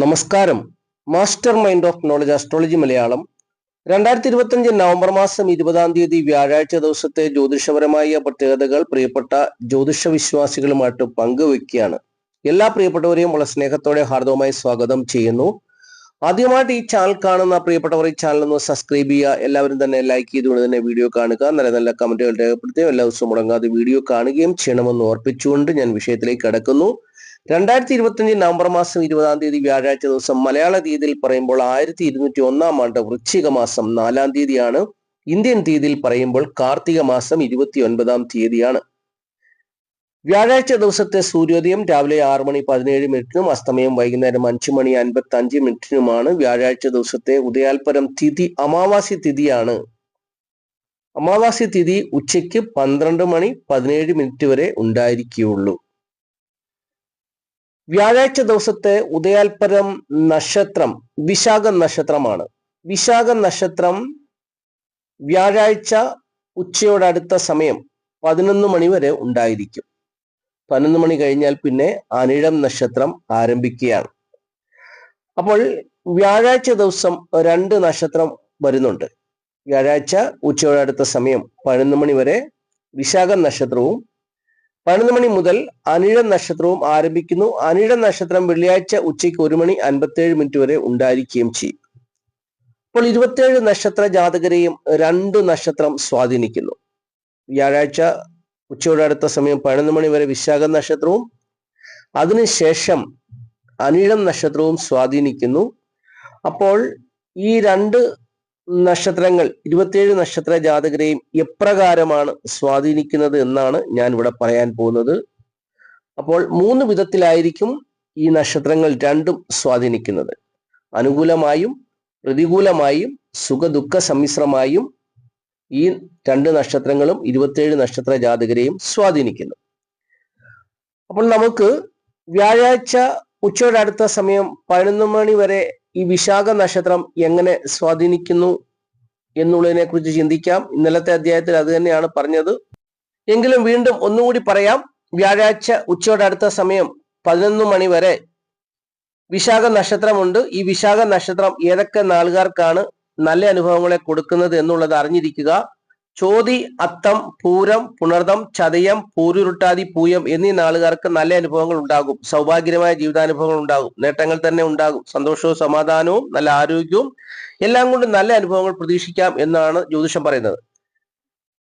നമസ്കാരം. Master mind of knowledge astrology Malayalam. രണ്ടായിരത്തി ഇരുപത്തിയഞ്ച് നവംബർ മാസം ഇരുപതാം തീയതി വ്യാഴാഴ്ച ദിവസത്തെ ജ്യോതിഷപരമായ പ്രത്യേകതകൾ പ്രിയപ്പെട്ട ജ്യോതിഷ വിശ്വാസികളുമായിട്ട് പങ്കുവെക്കുകയാണ്. എല്ലാ പ്രിയപ്പെട്ടവരെയും ഉള്ള സ്നേഹത്തോടെ ഹാർദവമായി സ്വാഗതം ചെയ്യുന്നു. ആദ്യമായിട്ട് ഈ ചാനൽ കാണുന്ന പ്രിയപ്പെട്ടവർ ഈ ചാനൽ ഒന്ന് സബ്സ്ക്രൈബ് ചെയ്യുക. എല്ലാവരും തന്നെ ലൈക്ക് ചെയ്തുകൊണ്ട് തന്നെ വീഡിയോ കാണുക. നല്ല നല്ല കമന്റുകൾ രേഖപ്പെടുത്തുകയും എല്ലാ ദിവസവും മുടങ്ങാതെ വീഡിയോ കാണുകയും ചെയ്യണമെന്ന് ഓർപ്പിച്ചുകൊണ്ട് ഞാൻ വിഷയത്തിലേക്ക് കടക്കുന്നു. രണ്ടായിരത്തി ഇരുപത്തിയഞ്ച് നവംബർ മാസം ഇരുപതാം തീയതി വ്യാഴാഴ്ച ദിവസം മലയാള തീയതിയിൽ പറയുമ്പോൾ ആയിരത്തി ഇരുന്നൂറ്റി ഒന്നാം ആണ്ട് വൃശ്ചിക മാസം നാലാം തീയതിയാണ്. ഇന്ത്യൻ തീയതിയിൽ പറയുമ്പോൾ കാർത്തിക മാസം ഇരുപത്തി ഒൻപതാം തീയതിയാണ്. വ്യാഴാഴ്ച ദിവസത്തെ സൂര്യോദയം രാവിലെ ആറ് മണി പതിനേഴ് മിനിറ്റിനും അസ്തമയം വൈകുന്നേരം അഞ്ചു മണി അൻപത്തി അഞ്ച് മിനിറ്റിനുമാണ്. വ്യാഴാഴ്ച ദിവസത്തെ ഉദയാൽപരം തിഥി അമാവാസി തിഥിയാണ്. അമാവാസി തിഥി ഉച്ചയ്ക്ക് പന്ത്രണ്ട് മണി പതിനേഴ് മിനിറ്റ് വരെ ഉണ്ടായിരിക്കുകയുള്ളൂ. വ്യാഴാഴ്ച ദിവസത്തെ ഉദയാൽപരം നക്ഷത്രം വിശാഖ നക്ഷത്രമാണ്. വിശാഖ നക്ഷത്രം വ്യാഴാഴ്ച ഉച്ചയോടടുത്ത സമയം പതിനൊന്ന് മണി വരെ ഉണ്ടായിരിക്കും. പതിനൊന്ന് മണി കഴിഞ്ഞാൽ പിന്നെ അനിഴം നക്ഷത്രം ആരംഭിക്കുകയാണ്. അപ്പോൾ വ്യാഴാഴ്ച ദിവസം രണ്ട് നക്ഷത്രം വരുന്നുണ്ട്. വ്യാഴാഴ്ച ഉച്ചയോടടുത്ത സമയം പതിനൊന്ന് മണി വരെ വിശാഖ നക്ഷത്രവും പതിനൊന്ന് മണി മുതൽ അനിഴ നക്ഷത്രവും ആരംഭിക്കുന്നു. അനിഴ നക്ഷത്രം വെള്ളിയാഴ്ച ഉച്ചയ്ക്ക് ഒരു മണി അൻപത്തേഴ് മിനിറ്റ് വരെ ഉണ്ടായിരിക്കുകയും ചെയ്യും. അപ്പോൾ ഇരുപത്തേഴ് നക്ഷത്ര ജാതകരെയും രണ്ട് നക്ഷത്രം സ്വാധീനിക്കുന്നു. വ്യാഴാഴ്ച ഉച്ചയോടടുത്ത സമയം പതിനൊന്ന് മണി വരെ വിശാഖ നക്ഷത്രവും അതിനുശേഷം അനിഴം നക്ഷത്രവും സ്വാധീനിക്കുന്നു. അപ്പോൾ ഈ രണ്ട് നക്ഷത്രങ്ങൾ ഇരുപത്തിയേഴ് നക്ഷത്ര ജാതകരെയും എപ്രകാരമാണ് സ്വാധീനിക്കുന്നത് എന്നാണ് ഞാൻ ഇവിടെ പറയാൻ പോകുന്നത്. അപ്പോൾ മൂന്ന് വിധത്തിലായിരിക്കും ഈ നക്ഷത്രങ്ങൾ രണ്ടും സ്വാധീനിക്കുന്നത്. അനുകൂലമായും പ്രതികൂലമായും സുഖദുഃഖ സമ്മിശ്രമായും ഈ രണ്ട് നക്ഷത്രങ്ങളും ഇരുപത്തിയേഴ് നക്ഷത്ര ജാതകരെയും സ്വാധീനിക്കുന്നു. അപ്പോൾ നമുക്ക് വ്യാഴാഴ്ച ഉച്ചയുടെ അടുത്ത സമയം പതിനൊന്ന് മണി വരെ ഈ വിശാഖ നക്ഷത്രം എങ്ങനെ സ്വാധീനിക്കുന്നു എന്നുള്ളതിനെ കുറിച്ച് ചിന്തിക്കാം. ഇന്നലത്തെ അധ്യായത്തിൽ അത് തന്നെയാണ് പറഞ്ഞത്. എങ്കിലും വീണ്ടും ഒന്നുകൂടി പറയാം. വ്യാഴാഴ്ച ഉച്ചയോടെ അടുത്ത സമയം പതിനൊന്ന് മണി വരെ വിശാഖ നക്ഷത്രമുണ്ട്. ഈ വിശാഖ നക്ഷത്രം ഏതൊക്കെ നാളുകാർക്കാണ് നല്ല അനുഭവങ്ങളെ കൊടുക്കുന്നത് എന്നുള്ളത് അറിഞ്ഞിരിക്കുക. ചോതി അത്തം പൂരം പുണർദം ചതയം പൂരുരുട്ടാതി പൂയം എന്നീ നാളുകാർക്ക് നല്ല അനുഭവങ്ങൾ ഉണ്ടാകും. സൗഭാഗ്യമായ ജീവിതാനുഭവങ്ങൾ ഉണ്ടാകും. നേട്ടങ്ങൾ തന്നെ ഉണ്ടാകും. സന്തോഷവും സമാധാനവും നല്ല ആരോഗ്യവും എല്ലാം കൊണ്ടും നല്ല അനുഭവങ്ങൾ പ്രതീക്ഷിക്കാം എന്നാണ് ജ്യോതിഷം പറയുന്നത്.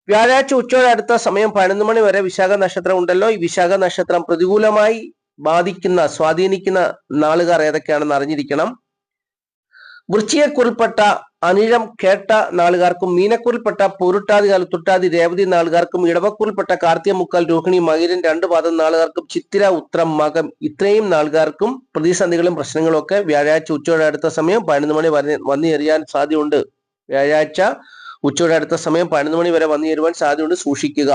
വ്യാഴാഴ്ച ഉച്ചയോടെ അടുത്ത സമയം പതിനൊന്ന് മണി വരെ വിശാഖ നക്ഷത്രം ഉണ്ടല്ലോ. ഈ വിശാഖ നക്ഷത്രം പ്രതികൂലമായി ബാധിക്കുന്ന സ്വാധീനിക്കുന്ന നാളുകാർ ഏതൊക്കെയാണെന്ന് അറിഞ്ഞിരിക്കണം. വൃശ്ചികക്കുറിൽപ്പെട്ട അനിഴം കേട്ട നാളുകാർക്കും മീനക്കുറിൽപ്പെട്ട പൊരുട്ടാതി തുട്ടാതി രേവതി നാളുകാർക്കും ഇടവക്കുറിൽപ്പെട്ട കാർത്തിക മുക്കാൽ രോഹിണി മകിരൻ രണ്ട് പാദം നാളുകാർക്കും ചിത്തിര ഉത്രം മകം ഇത്രയും നാളുകാർക്കും പ്രതിസന്ധികളും പ്രശ്നങ്ങളും ഒക്കെ വ്യാഴാഴ്ച ഉച്ചയോടെ അടുത്ത സമയം പതിനൊന്ന് മണി വരെ വന്നു സാധ്യതയുണ്ട്. വ്യാഴാഴ്ച ഉച്ചയോടെ അടുത്ത സമയം പതിനൊന്ന് മണി വരെ വന്നു ചേരുവാൻ സാധ്യതയുണ്ട് സൂക്ഷിക്കുക.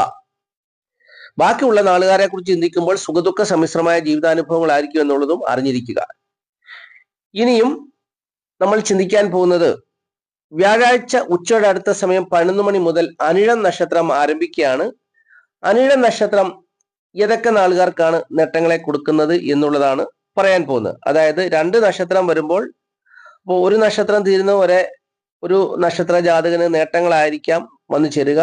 ബാക്കിയുള്ള നാളുകാരെ കുറിച്ച് ചിന്തിക്കുമ്പോൾ സുഖദുഃഖ സമ്മിശ്രമായ ജീവിതാനുഭവങ്ങളായിരിക്കും എന്നുള്ളതും അറിഞ്ഞിരിക്കുക. ഇനിയും നമ്മൾ ചിന്തിക്കാൻ പോകുന്നത് വ്യാഴാഴ്ച ഉച്ചയുടെ അടുത്ത സമയം പതിനൊന്ന് മണി മുതൽ അനിഴം നക്ഷത്രം ആരംഭിക്കുകയാണ്. അനിഴം നക്ഷത്രം ഏതൊക്കെ നാളുകാർക്കാണ് നേട്ടങ്ങളെ കൊടുക്കുന്നത് എന്നുള്ളതാണ് പറയാൻ പോകുന്നത്. അതായത് രണ്ട് നക്ഷത്രം വരുമ്പോൾ ഇപ്പോൾ ഒരു നക്ഷത്രം തീരുന്ന വരെ ഒരു നക്ഷത്ര ജാതകന് നേട്ടങ്ങളായിരിക്കാം വന്നു ചേരുക.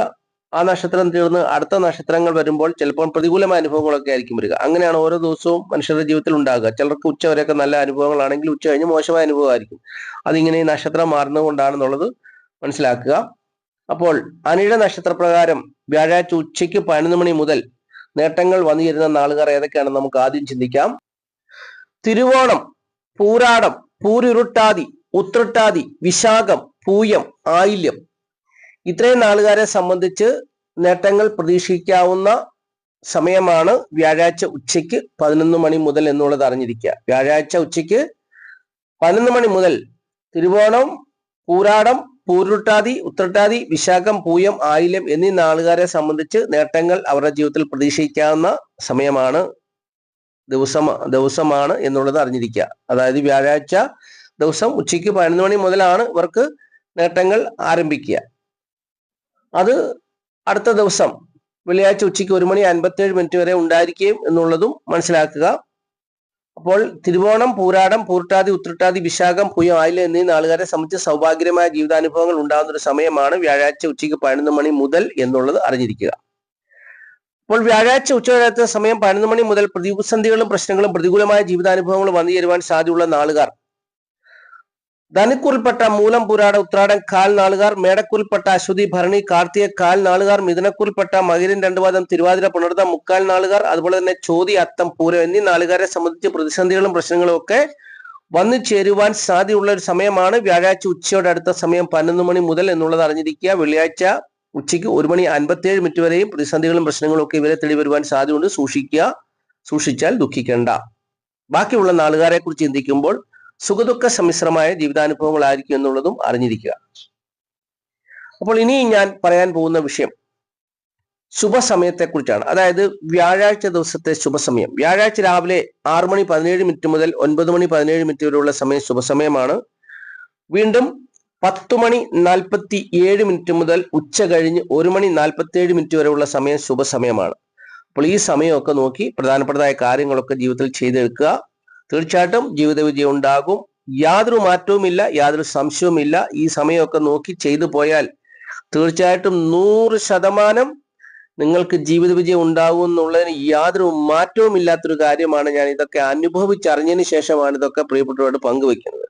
ആ നക്ഷത്രം തീർന്ന് അടുത്ത നക്ഷത്രങ്ങൾ വരുമ്പോൾ ചിലപ്പോൾ പ്രതികൂലമായ അനുഭവങ്ങളൊക്കെ ആയിരിക്കും വരിക. അങ്ങനെയാണ് ഓരോ ദിവസവും മനുഷ്യരുടെ ജീവിതത്തിൽ ഉണ്ടാകുക. ചിലർക്ക് ഉച്ച വരെയൊക്കെ നല്ല അനുഭവങ്ങളാണെങ്കിൽ ഉച്ച കഴിഞ്ഞ് മോശമായ അനുഭവമായിരിക്കും അതിങ്ങനെ ഈ നക്ഷത്രം മാറുന്നതുകൊണ്ടാണെന്നുള്ളത് മനസ്സിലാക്കുക. അപ്പോൾ അനിഴ നക്ഷത്രപ്രകാരം വ്യാഴാഴ്ച ഉച്ചയ്ക്ക് പതിനൊന്ന് മണി മുതൽ നേട്ടങ്ങൾ വന്നു ചേരുന്ന നാളുകാർ ഏതൊക്കെയാണെന്ന് നമുക്ക് ആദ്യം ചിന്തിക്കാം. തിരുവോണം പൂരാടം പൂരുരുട്ടാതി ഉത്രട്ടാതി വിശാഖം പൂയം ആയില്യം. ഇത്രയും നാളുകാരെ സംബന്ധിച്ച് നേട്ടങ്ങൾ പ്രതീക്ഷിക്കാവുന്ന സമയമാണ് വ്യാഴാഴ്ച ഉച്ചയ്ക്ക് പതിനൊന്ന് മണി മുതൽ എന്നുള്ളത് അറിഞ്ഞിരിക്കുക. വ്യാഴാഴ്ച ഉച്ചയ്ക്ക് പതിനൊന്ന് മണി മുതൽ തിരുവോണം പൂരാടം പൂരുട്ടാതി ഉത്രട്ടാതി വിശാഖം പൂയം ആയില്യം എന്നീ നാളുകാരെ സംബന്ധിച്ച് നേട്ടങ്ങൾ അവരുടെ ജീവിതത്തിൽ പ്രതീക്ഷിക്കാവുന്ന സമയമാണ് ദിവസം ദിവസമാണ് എന്നുള്ളത് അറിഞ്ഞിരിക്കുക. അതായത് വ്യാഴാഴ്ച ദിവസം ഉച്ചയ്ക്ക് പതിനൊന്ന് മണി മുതലാണ് ഇവർക്ക് നേട്ടങ്ങൾ ആരംഭിക്കുക. അത് അടുത്ത ദിവസം വെള്ളിയാഴ്ച ഉച്ചയ്ക്ക് ഒരു മണി അൻപത്തേഴ് മിനിറ്റ് വരെ ഉണ്ടായിരിക്കുകയും എന്നുള്ളതും മനസ്സിലാക്കുക. അപ്പോൾ തിരുവോണം പൂരാടം പൂർട്ടാതി ഉത്രട്ടാതി വിശാഖം പുയം ആയില എന്നീ നാളുകാരെ സംബന്ധിച്ച് സൗഭാഗ്യമായ ജീവിതാനുഭവങ്ങൾ ഉണ്ടാകുന്ന ഒരു സമയമാണ് വ്യാഴാഴ്ച ഉച്ചയ്ക്ക് പതിനൊന്ന് മണി മുതൽ എന്നുള്ളത് അറിഞ്ഞിരിക്കുക. അപ്പോൾ വ്യാഴാഴ്ച ഉച്ചവരത്തെ സമയം പതിനൊന്ന് മണി മുതൽ പ്രതിസന്ധികളും പ്രശ്നങ്ങളും പ്രതികൂലമായ ജീവിതാനുഭവങ്ങളും വന്നു ചേരുവാൻ സാധ്യതയുള്ള നാളുകാർ ധനുക്കുറിൽപ്പെട്ട മൂലം പുരാട ഉത്രാടൻ കാൽ നാളുകാർ മേടക്കുറിൽപ്പെട്ട അശ്വതി ഭരണി കാർത്തിക കാൽ നാളുകാർ മിഥുനക്കുറിൽപ്പെട്ട മകിരൻ രണ്ടുപാദം തിരുവാതിര പുണർത മുക്കാൽ നാളുകാർ അതുപോലെ തന്നെ ചോതി അത്തം പൂരം എന്നീ നാളുകാരെ സംബന്ധിച്ച് പ്രതിസന്ധികളും പ്രശ്നങ്ങളും ഒക്കെ വന്നു ചേരുവാൻ സാധ്യതയുള്ള ഒരു സമയമാണ്. വ്യാഴാഴ്ച ഉച്ചയോടെ അടുത്ത സമയം പതിനൊന്ന് മണി മുതൽ എന്നുള്ളത് അറിഞ്ഞിരിക്കുക. വെള്ളിയാഴ്ച ഉച്ചയ്ക്ക് ഒരു മണി അൻപത്തിയേഴ് മിനിറ്റ് വരെയും പ്രതിസന്ധികളും പ്രശ്നങ്ങളും ഒക്കെ ഇവരെ തെളി വരുവാൻ സാധ്യതയുണ്ട്. സൂക്ഷിക്കുക സൂക്ഷിച്ചാൽ ദുഃഖിക്കേണ്ട. ബാക്കിയുള്ള നാളുകാരെ കുറിച്ച് ചിന്തിക്കുമ്പോൾ സുഖദുഃഖ സമ്മിശ്രമായ ജീവിതാനുഭവങ്ങളായിരിക്കും എന്നുള്ളതും അറിഞ്ഞിരിക്കുക. അപ്പോൾ ഇനി ഞാൻ പറയാൻ പോകുന്ന വിഷയം ശുഭസമയത്തെക്കുറിച്ചാണ്. അതായത് വ്യാഴാഴ്ച ദിവസത്തെ ശുഭസമയം. വ്യാഴാഴ്ച രാവിലെ ആറു മണി പതിനേഴ് മിനിറ്റ് മുതൽ ഒൻപത് മണി പതിനേഴ് മിനിറ്റ് വരെയുള്ള സമയം ശുഭസമയമാണ്. വീണ്ടും പത്ത് മണി നാൽപ്പത്തി ഏഴ് മിനിറ്റ് മുതൽ ഉച്ച കഴിഞ്ഞ് ഒരു മണി നാൽപ്പത്തി ഏഴ് മിനിറ്റ് വരെയുള്ള സമയം ശുഭസമയമാണ്. അപ്പോൾ ഈ സമയമൊക്കെ നോക്കി പ്രധാനപ്പെട്ടതായ കാര്യങ്ങളൊക്കെ ജീവിതത്തിൽ ചെയ്തെടുക്കുക. തീർച്ചയായിട്ടും ജീവിത വിജയം ഉണ്ടാകും. യാതൊരു മാറ്റവുമില്ല യാതൊരു സംശയവുമില്ല. ഈ സമയമൊക്കെ നോക്കി ചെയ്തു പോയാൽ തീർച്ചയായിട്ടും നൂറ് ശതമാനം നിങ്ങൾക്ക് ജീവിത വിജയം ഉണ്ടാകും എന്നുള്ളതിന് യാതൊരു മാറ്റവും ഇല്ലാത്തൊരു കാര്യമാണ് ഞാൻ ഇതൊക്കെ അനുഭവിച്ചറിഞ്ഞതിന് ശേഷമാണ് ഇതൊക്കെ പ്രിയപ്പെട്ടവരോട് പങ്കുവെക്കുന്നത്.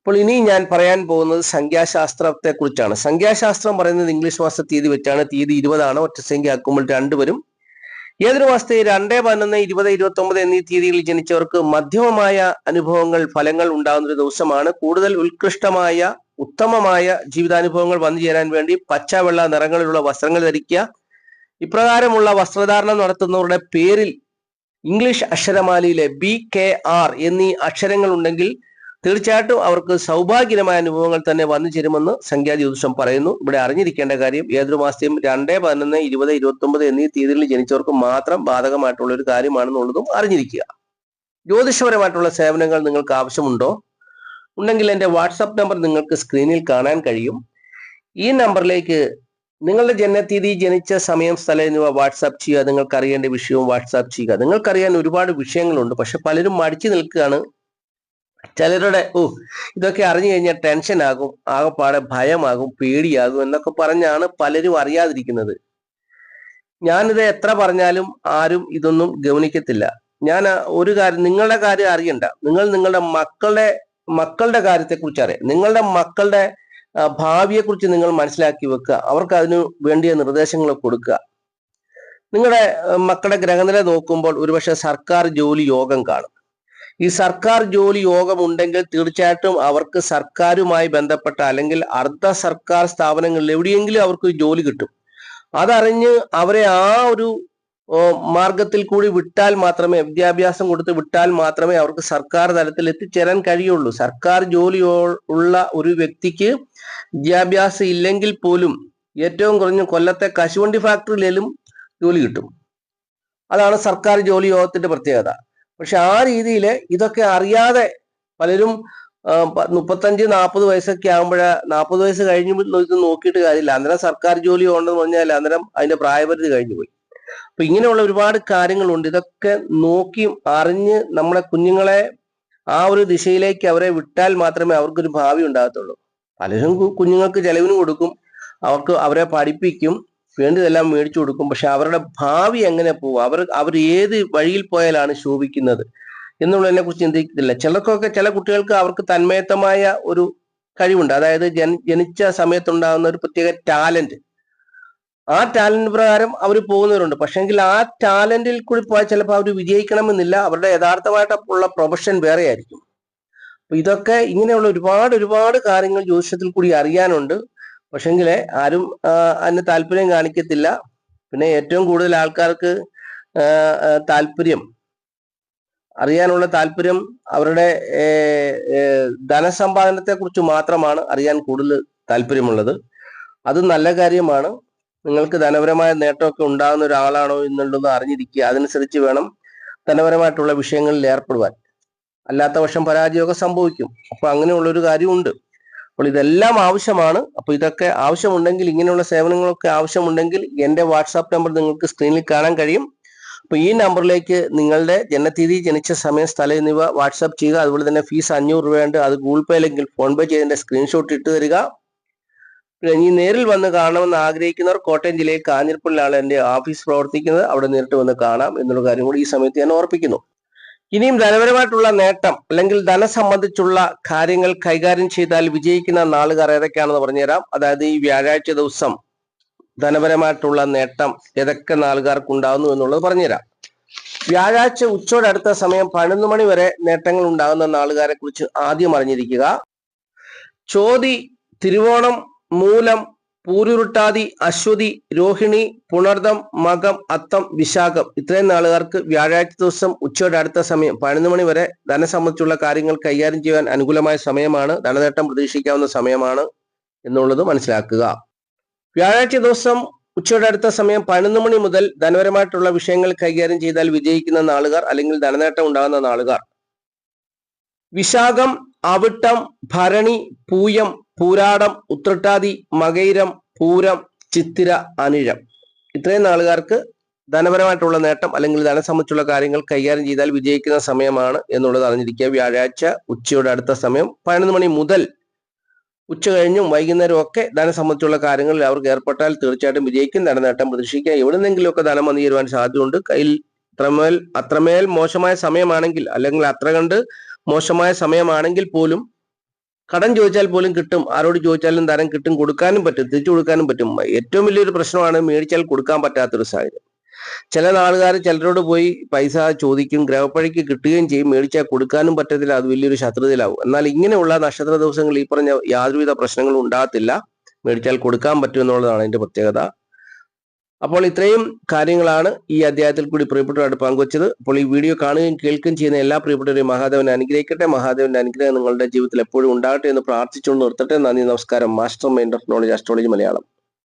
അപ്പോൾ ഇനി ഞാൻ പറയാൻ പോകുന്നത് സംഖ്യാശാസ്ത്രത്തെ കുറിച്ചാണ് സംഖ്യാശാസ്ത്രം പറയുന്നത് ഇംഗ്ലീഷ് മാസ തീയതി വെച്ചാണ്. തീയതി ഇരുപതാണ്. ഒറ്റ സംഖ്യ ആക്കുമ്പോൾ രണ്ടുപേരും ഏതൊരു മാസത്തെ രണ്ട് പതിനൊന്ന് ഇരുപത് ഇരുപത്തി ഒമ്പത് എന്നീ തീയതികളിൽ ജനിച്ചവർക്ക് മധ്യമമായ അനുഭവങ്ങൾ ഫലങ്ങൾ ഉണ്ടാകുന്ന ഒരു ദിവസമാണ്. കൂടുതൽ ഉത്കൃഷ്ടമായ ഉത്തമമായ ജീവിതാനുഭവങ്ങൾ വന്നു ചേരാൻ വേണ്ടി പച്ച വെള്ള നിറങ്ങളിലുള്ള വസ്ത്രങ്ങൾ ധരിക്കുക. ഇപ്രകാരമുള്ള വസ്ത്രധാരണം നടത്തുന്നവരുടെ പേരിൽ ഇംഗ്ലീഷ് അക്ഷരമാലയിലെ ബി കെ ആർ എന്നീ അക്ഷരങ്ങൾ ഉണ്ടെങ്കിൽ തീർച്ചയായിട്ടും അവർക്ക് സൗഭാഗ്യകരമായ അനുഭവങ്ങൾ തന്നെ വന്നു ചേരുമെന്ന് സംഖ്യാ ജ്യോതിഷം പറയുന്നു. ഇവിടെ അറിഞ്ഞിരിക്കേണ്ട കാര്യം ഏതൊരു മാസത്തെയും രണ്ട് പതിനൊന്ന് ഇരുപത് ഇരുപത്തി ഒമ്പത് എന്നീ തീയതികളിൽ ജനിച്ചവർക്ക് മാത്രം ബാധകമായിട്ടുള്ള ഒരു കാര്യമാണെന്നുള്ളതും അറിഞ്ഞിരിക്കുക. ജ്യോതിഷപരമായിട്ടുള്ള സേവനങ്ങൾ നിങ്ങൾക്ക് ആവശ്യമുണ്ടോ? ഉണ്ടെങ്കിൽ എന്റെ വാട്സപ്പ് നമ്പർ നിങ്ങൾക്ക് സ്ക്രീനിൽ കാണാൻ കഴിയും. ഈ നമ്പറിലേക്ക് നിങ്ങളുടെ ജനനത്തീയതി ജനിച്ച സമയം സ്ഥലം എന്നിവ വാട്സാപ്പ് ചെയ്യുക. നിങ്ങൾക്ക് അറിയേണ്ട വിഷയവും വാട്സാപ്പ് ചെയ്യുക. നിങ്ങൾക്കറിയാൻ ഒരുപാട് വിഷയങ്ങളുണ്ട്. പക്ഷെ പലരും മടിച്ചു നിൽക്കുകയാണ്. ചിലരുടെ ഓ ഇതൊക്കെ അറിഞ്ഞു കഴിഞ്ഞാൽ ടെൻഷൻ ആകും ആകെപ്പാടെ ഭയമാകും പേടിയാകും എന്നൊക്കെ പറഞ്ഞാണ് പലരും അറിയാതിരിക്കുന്നത്. ഞാനിത് എത്ര പറഞ്ഞാലും ആരും ഇതൊന്നും ഗവനിക്കത്തില്ല ഞാൻ ഒരു കാര്യം നിങ്ങളുടെ കാര്യം അറിയണ്ട. നിങ്ങൾ നിങ്ങളുടെ മക്കളുടെ മക്കളുടെ കാര്യത്തെക്കുറിച്ച് അറിയാം. നിങ്ങളുടെ മക്കളുടെ ഭാവിയെക്കുറിച്ച് നിങ്ങൾ മനസ്സിലാക്കി വെക്കുക. അവർക്ക് അതിന് വേണ്ടിയ നിർദ്ദേശങ്ങൾ കൊടുക്കുക. നിങ്ങളുടെ മക്കളുടെ ഗ്രഹനില നോക്കുമ്പോൾ ഒരുപക്ഷെ സർക്കാർ ജോലി യോഗം കാണും. ഈ സർക്കാർ ജോലി യോഗം ഉണ്ടെങ്കിൽ തീർച്ചയായിട്ടും അവർക്ക് സർക്കാരുമായി ബന്ധപ്പെട്ട അല്ലെങ്കിൽ അർദ്ധ സർക്കാർ സ്ഥാപനങ്ങളിൽ എവിടെയെങ്കിലും അവർക്ക് ജോലി കിട്ടും. അതറിഞ്ഞ് അവരെ ആ ഒരു മാർഗത്തിൽ കൂടി വിട്ടാൽ മാത്രമേ വിദ്യാഭ്യാസം കൊടുത്ത് വിട്ടാൽ മാത്രമേ അവർക്ക് സർക്കാർ തലത്തിൽ എത്തിച്ചേരാൻ കഴിയുള്ളൂ. സർക്കാർ ജോലി ഉള്ള ഒരു വ്യക്തിക്ക് വിദ്യാഭ്യാസം ഇല്ലെങ്കിൽ പോലും ഏറ്റവും കുറഞ്ഞ കൊല്ലത്തെ കശുവണ്ടി ഫാക്ടറിയിലും ജോലി കിട്ടും. അതാണ് സർക്കാർ ജോലി യോഗത്തിന്റെ പ്രത്യേകത. പക്ഷെ ആ രീതിയിൽ ഇതൊക്കെ അറിയാതെ പലരും മുപ്പത്തഞ്ച് നാൽപ്പത് വയസ്സൊക്കെ ആകുമ്പോഴേ നാൽപ്പത് വയസ്സ് കഴിഞ്ഞ് നോക്കിയിട്ട് കാര്യമില്ല. അന്നേരം സർക്കാർ ജോലി ഉണ്ടെന്ന് പറഞ്ഞാൽ അന്നേരം അതിന്റെ പ്രായപരിധി കഴിഞ്ഞു പോയി. അപ്പൊ ഇങ്ങനെയുള്ള ഒരുപാട് കാര്യങ്ങളുണ്ട്. ഇതൊക്കെ നോക്കി അറിഞ്ഞ് നമ്മളെ കുഞ്ഞുങ്ങളെ ആ ഒരു ദിശയിലേക്ക് അവരെ വിട്ടാൽ മാത്രമേ അവർക്കൊരു ഭാവി ഉണ്ടാകത്തുള്ളൂ. പലരും കുഞ്ഞുങ്ങൾക്ക് ചെലവിന് കൊടുക്കും. അവർക്ക് അവരെ പഠിപ്പിക്കും. വേണ്ടതെല്ലാം മേടിച്ചു കൊടുക്കും. പക്ഷെ അവരുടെ ഭാവി എങ്ങനെ പോകും അവർ അവർ ഏത് വഴിയിൽ പോയാലാണ് ശോഭിക്കുന്നത്? എന്നുള്ളതിനെ കുറിച്ച് ചിന്തിക്കുന്നില്ല. ചിലർക്കൊക്കെ ചില കുട്ടികൾക്ക് അവർക്ക് തന്മയത്തമായ ഒരു കഴിവുണ്ട്. അതായത് ജന ജനിച്ച സമയത്തുണ്ടാകുന്ന ഒരു പ്രത്യേക ടാലന്റ്. ആ ടാലന്റ് പ്രകാരം അവർ പോകുന്നവരുണ്ട്. പക്ഷെങ്കിൽ ആ ടാലന്റിൽ കൂടി പോയാൽ ചിലപ്പോൾ അവർ വിജയിക്കണമെന്നില്ല. അവരുടെ യഥാർത്ഥമായിട്ടുള്ള പ്രൊഫഷൻ വേറെ ആയിരിക്കും അപ്പൊ ഇതൊക്കെ ഇങ്ങനെയുള്ള ഒരുപാട് ഒരുപാട് കാര്യങ്ങൾ ജ്യോതിഷത്തിൽ കൂടി അറിയാനുണ്ട്. പക്ഷെങ്കിൽ ആരും അതിന് താല്പര്യം കാണിക്കത്തില്ല. പിന്നെ ഏറ്റവും കൂടുതൽ ആൾക്കാർക്ക് താല്പര്യം അറിയാനുള്ള താല്പര്യം അവരുടെ ധനസമ്പാദനത്തെ കുറിച്ച് മാത്രമാണ് അറിയാൻ കൂടുതൽ താല്പര്യമുള്ളത്. അത് നല്ല കാര്യമാണ്. നിങ്ങൾക്ക് ധനപരമായ നേട്ടമൊക്കെ ഉണ്ടാകുന്ന ഒരാളാണോ എന്നുള്ളത് അറിഞ്ഞിരിക്കുക. അതനുസരിച്ച് വേണം ധനപരമായിട്ടുള്ള വിഷയങ്ങളിൽ ഏർപ്പെടുവാൻ. അല്ലാത്ത പക്ഷം പരാജയമൊക്കെ സംഭവിക്കും. അപ്പൊ അങ്ങനെയുള്ള ഒരു കാര്യമുണ്ട്. അപ്പോൾ ഇതെല്ലാം ആവശ്യമാണ്. അപ്പോൾ ഇതൊക്കെ ആവശ്യമുണ്ടെങ്കിൽ ഇങ്ങനെയുള്ള സേവനങ്ങളൊക്കെ ആവശ്യമുണ്ടെങ്കിൽ എന്റെ വാട്സാപ്പ് നമ്പർ നിങ്ങൾക്ക് സ്ക്രീനിൽ കാണാൻ കഴിയും. അപ്പോൾ ഈ നമ്പറിലേക്ക് നിങ്ങളുടെ ജനനത്തീയതി ജനിച്ച സമയം സ്ഥലം എന്നിവ വാട്സാപ്പ് ചെയ്യുക. അതുപോലെ തന്നെ ഫീസ് അഞ്ഞൂറ് രൂപയുണ്ട്. അത് ഗൂഗിൾ പേ അല്ലെങ്കിൽ ഫോൺ പേ ചെയ്തതിന്റെ സ്ക്രീൻഷോട്ട് ഇട്ട് തരിക. ഇനി നേരിൽ വന്ന് കാണണമെന്ന് ആഗ്രഹിക്കുന്നവർ കോട്ടയം ജില്ലയിൽ കാഞ്ഞിരപ്പള്ളിലാണ് എന്റെ ഓഫീസ് പ്രവർത്തിക്കുന്നത്. അവിടെ നേരിട്ട് വന്ന് കാണാം എന്നുള്ള കാര്യം കൂടി ഈ സമയത്ത് ഞാൻ ഓർപ്പിക്കുന്നു. ഇനിയും ധനപരമായിട്ടുള്ള നേട്ടം അല്ലെങ്കിൽ ധനം സംബന്ധിച്ചുള്ള കാര്യങ്ങൾ കൈകാര്യം ചെയ്താൽ വിജയിക്കുന്ന നാളുകാർ ഏതൊക്കെയാണെന്ന് പറഞ്ഞുതരാം. അതായത് ഈ വ്യാഴാഴ്ച ദിവസം ധനപരമായിട്ടുള്ള നേട്ടം ഏതൊക്കെ നാളുകാർക്ക് ഉണ്ടാകുന്നു എന്നുള്ളത് പറഞ്ഞുതരാം. വ്യാഴാഴ്ച ഉച്ചയോടടുത്ത സമയം പതിനൊന്ന് മണി വരെ നേട്ടങ്ങൾ ഉണ്ടാകുന്ന നാളുകാരെ കുറിച്ച് ആദ്യം അറിഞ്ഞിരിക്കുക. ചോതി തിരുവോണം മൂലം പൂരുരുട്ടാതി അശ്വതി രോഹിണി പുണർദം മകം അത്തം വിശാഖം. ഇത്രയും നാളുകാർക്ക് വ്യാഴാഴ്ച ദിവസം ഉച്ചയുടെ അടുത്ത സമയം പതിനൊന്ന് മണി വരെ ധനം സംബന്ധിച്ചുള്ള കാര്യങ്ങൾ കൈകാര്യം ചെയ്യാൻ അനുകൂലമായ സമയമാണ്. ധനനേട്ടം പ്രതീക്ഷിക്കാവുന്ന സമയമാണ് എന്നുള്ളത് മനസ്സിലാക്കുക. വ്യാഴാഴ്ച ദിവസം ഉച്ചയുടെ അടുത്ത സമയം പതിനൊന്ന് മണി മുതൽ ധനപരമായിട്ടുള്ള വിഷയങ്ങൾ കൈകാര്യം ചെയ്താൽ വിജയിക്കുന്ന നാളുകാർ അല്ലെങ്കിൽ ധനനേട്ടം ഉണ്ടാകുന്ന നാളുകാർ. വിശാഖം അവിട്ടം ഭരണി പൂയം പൂരാടം ഉത്രട്ടാതി മകൈരം പൂരം ചിത്തിര അനിഴം. ഇത്രയും നാളുകാർക്ക് ധനപരമായിട്ടുള്ള നേട്ടം അല്ലെങ്കിൽ ധനം സംബന്ധിച്ചുള്ള കാര്യങ്ങൾ കൈകാര്യം ചെയ്താൽ വിജയിക്കുന്ന സമയമാണ് എന്നുള്ളത് അറിഞ്ഞിരിക്കുക. വ്യാഴാഴ്ച ഉച്ചയുടെ അടുത്ത സമയം പതിനൊന്ന് മണി മുതൽ ഉച്ച കഴിഞ്ഞും വൈകുന്നേരം ഒക്കെ ധനം സംബന്ധിച്ചുള്ള കാര്യങ്ങളിൽ അവർക്ക് ഏർപ്പെട്ടാൽ തീർച്ചയായിട്ടും വിജയിക്കും. ധനനേട്ടം പ്രതീക്ഷിക്കുക. എവിടെന്നെങ്കിലുമൊക്കെ ധനം വന്നു ചേരുവാൻ സാധ്യതയുണ്ട്. കയ്യിൽ അത്രമേൽ അത്രമേൽ മോശമായ സമയമാണെങ്കിൽ അല്ലെങ്കിൽ അത്ര കണ്ട് മോശമായ സമയമാണെങ്കിൽ പോലും കടം ചോദിച്ചാൽ പോലും കിട്ടും ആരോട് ചോദിച്ചാലും തരം കിട്ടും കൊടുക്കാനും പറ്റും തിരിച്ചു കൊടുക്കാനും പറ്റും. ഏറ്റവും വലിയൊരു പ്രശ്നമാണ് മേടിച്ചാൽ കൊടുക്കാൻ പറ്റാത്തൊരു സാഹചര്യം. ചില നാളുകാർ ചിലരോട് പോയി പൈസ ചോദിക്കും ഗ്രഹപ്പഴിക്ക് കിട്ടുകയും ചെയ്യും മേടിച്ചാൽ കൊടുക്കാനും പറ്റത്തില്ല അത് വലിയൊരു ശത്രുതയിലാവും. എന്നാൽ ഇങ്ങനെയുള്ള നക്ഷത്ര ദിവസങ്ങളിൽ ഈ പറഞ്ഞ യാതൊരുവിധ പ്രശ്നങ്ങളും ഉണ്ടാകത്തില്ല. മേടിച്ചാൽ കൊടുക്കാൻ പറ്റും എന്നുള്ളതാണ് അതിന്റെ പ്രത്യേകത. അപ്പോൾ ഇത്രയും കാര്യങ്ങളാണ് ഈ അധ്യായത്തിൽ കൂടി പ്രിയപ്പെട്ടവരായിട്ട് പങ്കുവച്ചത്. അപ്പോൾ ഈ വീഡിയോ കാണുകയും കേൾക്കുകയും ചെയ്യുന്ന എല്ലാ പ്രിയപ്പെട്ടവരെയും മഹാദേവനെ അനുഗ്രഹിക്കട്ടെ. മഹാദേവന്റെ അനുഗ്രഹം നിങ്ങളുടെ ജീവിതത്തിൽ എപ്പോഴും ഉണ്ടാകട്ടെ എന്ന് പ്രാർത്ഥിച്ചുകൊണ്ട് നിർത്തട്ടെ. നന്ദി നമസ്കാരം. Master mind of knowledge astrology Malayalam.